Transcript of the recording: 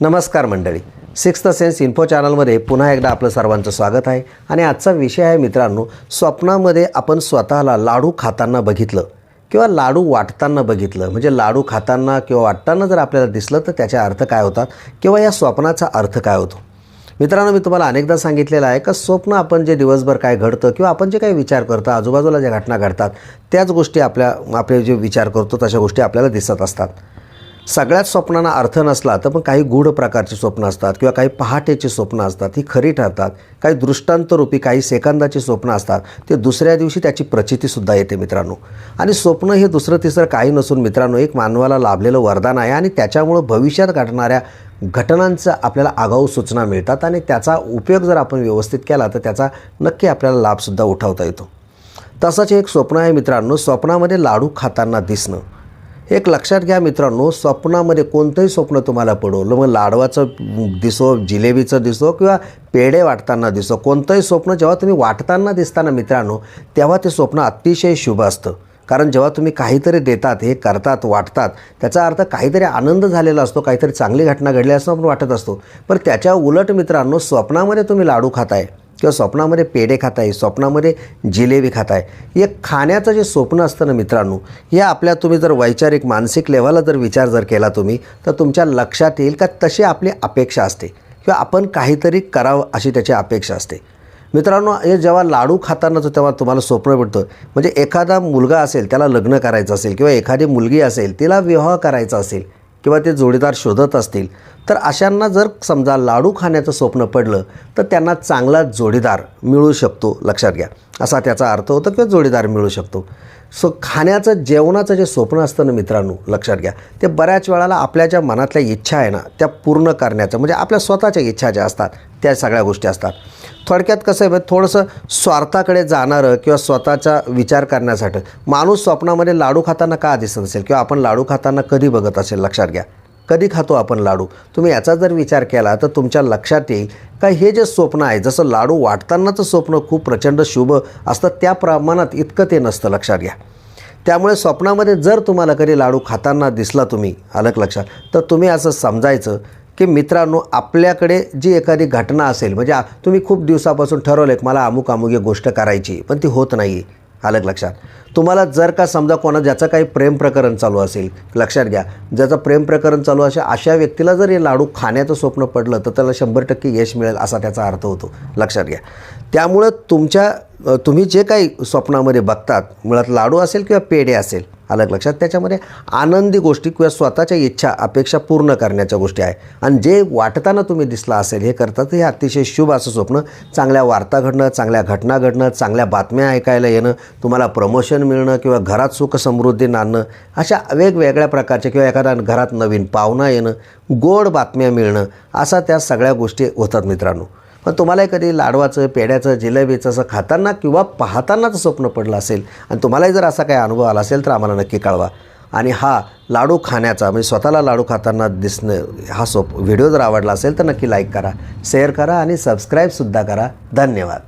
नमस्कार मंडळी. Sixth sense info चॅनलमध्ये पुन्हा एकदा आपलं सर्वांचं स्वागत आहे. आणि आजचा विषय आहे मित्रांनो स्वप्नामध्ये आपण स्वतःला लाडू खाताना बघितलं किंवा लाडू वाटताना बघितलं. म्हणजे लाडू खाताना किंवा वाटताना जर आपल्याला दिसलं तर त्याचा अर्थ काय होतात किंवा या स्वप्नाचा अर्थ काय होतो? मित्रांनो मी तुम्हाला अनेकदा सांगितलेलं आहे का स्वप्न आपण जे दिवसभर काय घडतं किंवा आपण जे काही विचार करतो आजूबाजूला ज्या घटना घडतात त्याच गोष्टी आपल्या आपले जे विचार करतो तशा गोष्टी आपल्याला दिसत असतात. सगळ्याच स्वप्नांना अर्थ नसला तर पण काही गूढ प्रकारची स्वप्न असतात किंवा काही पहाटेची स्वप्न असतात ही खरी ठरतात. काही दृष्टांतरूपी काही सेकंदाची स्वप्न असतात ते दुसऱ्या दिवशी त्याची प्रचितीसुद्धा येते मित्रांनो. आणि स्वप्न हे दुसरं तिसरं काही नसून मित्रांनो एक मानवाला लाभलेलं वरदान आहे आणि त्याच्यामुळं भविष्यात घडणाऱ्या घटनांचं आपल्याला आगाऊ सूचना मिळतात आणि त्याचा उपयोग जर आपण व्यवस्थित केला तर त्याचा नक्की आपल्याला लाभसुद्धा उठवता येतो. तसंच एक स्वप्न आहे मित्रांनो स्वप्नामध्ये लाडू खाताना दिसणं. एक लक्षात घ्या मित्रांनो स्वप्नामध्ये कोणतंही स्वप्न तुम्हाला पडवलं मग लाडवाचं दिसो जिलेबीचं दिसो किंवा पेढे वाटताना दिसो कोणतंही स्वप्न जेव्हा तुम्ही वाटताना दिसताना मित्रांनो तेव्हा ते स्वप्न अतिशय शुभ असतं. कारण जेव्हा तुम्ही काहीतरी देतात हे करतात वाटतात त्याचा अर्थ काहीतरी आनंद झालेला असतो काहीतरी चांगली घटना घडली असं आपण वाटत असतो. पण त्याच्या उलट मित्रांनो स्वप्नामध्ये तुम्ही लाडू खाताय. किंवा स्वप्नामध्ये पेढे खाताय स्वप्नामध्ये जिलेबी खाताय हे खाण्याचं जे स्वप्न असतं ना मित्रांनो हे आपल्या तुम्ही जर वैचारिक मानसिक लेवलला जर विचार जर केला तुम्ही तर तुमच्या लक्षात येईल का तशी आपली अपेक्षा असते किंवा आपण काहीतरी करावं अशी त्याची अपेक्षा असते. मित्रांनो हे जेव्हा लाडू खाताना तेव्हा तुम्हाला स्वप्न भेटतं म्हणजे एखादा मुलगा असेल त्याला लग्न करायचं असेल किंवा एखादी मुलगी असेल तिला विवाह करायचा असेल किंवा ते जोडीदार शोधत असतील तर अशांना जर समजा लाडू खाण्याचं स्वप्न पडलं तर त्यांना चांगला जोडीदार मिळू शकतो लक्षात घ्या. असा त्याचा अर्थ होतो किंवा जोडीदार मिळू शकतो. सो खाण्याचं जेवणाचं जे स्वप्न असतं ना मित्रांनो लक्षात घ्या. ते बऱ्याच वेळाला आपल्या ज्या मनातल्या इच्छा आहे ना त्या पूर्ण करण्याचं म्हणजे आपल्या स्वतःच्या इच्छा ज्या असतात त्या सगळ्या गोष्टी असतात. थोडक्यात कसं आहे थोडंसं स्वार्थाकडे जाणारं किंवा स्वतःचा विचार करण्यासाठी माणूस स्वप्नामध्ये लाडू खाताना का दिसत असेल किंवा आपण लाडू खाताना कधी बघत असेल लक्षात घ्या. कधी खातो आपण लाडू? तुम्ही याचा जर विचार केला तर तुमच्या लक्षात येईल. का हे जे स्वप्न आहे जसं लाडू वाटतानाचं स्वप्न खूप प्रचंड शुभ असतं त्या प्रमाणात इतकं ते नसतं. लक्षात घ्या. त्यामुळे स्वप्नामध्ये जर तुम्हाला कधी लाडू खाताना दिसला तुम्ही अलग लक्षात तर तुम्ही असं समजायचं की मित्रांनो आपल्याकडे जी एखादी घटना असेल म्हणजे आ- तुम्ही खूप दिवसापासून ठरवलं मला अमुक अमुक गोष्ट करायची पण ती होत नाही अलग लक्षात? तुम्हाला जर का समजा कोणा ज्याचं काही प्रेम प्रकरण चालू असेल लक्षात घ्या. ज्याचं प्रेम प्रकरण चालू असेल अशा व्यक्तीला जर हे लाडू खाण्याचं स्वप्न पडलं तर त्याला शंभर टक्के यश मिळेल असा त्याचा अर्थ होतो. लक्षात घ्या. त्यामुळं तुमच्या तुम्ही जे काही स्वप्नामध्ये बघतात मुळात लाडू असेल किंवा पेढे असेल अलग लक्षात. त्याच्यामध्ये आनंदी गोष्टी किंवा स्वतःच्या इच्छा अपेक्षा पूर्ण करण्याच्या गोष्टी आहे. आणि जे वाटताना तुम्ही दिसला असेल हे करतात हे अतिशय शुभ असं स्वप्न. चांगल्या वार्ता घडणं चांगल्या घटना घडणं चांगल्या बातम्या ऐकायला येणं तुम्हाला प्रमोशन मिळणं किंवा घरात सुख समृद्धी नांदणं अशा वेगवेगळ्या प्रकारच्या किंवा एखाद्या घरात नवीन पाहुणा येणं गोड बातम्या मिळणं असा त्या सगळ्या गोष्टी होतात मित्रांनो. पण तुम्हालाही कधी लाडवाचं पेढ्याचं जिलेबीचं असं खाताना किंवा पाहतानाच स्वप्न पडलं असेल आणि तुम्हालाही जर असा काही अनुभव आला असेल तर आम्हाला नक्की कळवा. आणि हा लाडू खाण्याचा म्हणजे स्वतःला लाडू खाताना दिसणं हा सोप व्हिडिओ जर आवडला असेल तर नक्की लाईक करा शेअर करा आणि सबस्क्राईबसुद्धा करा. धन्यवाद.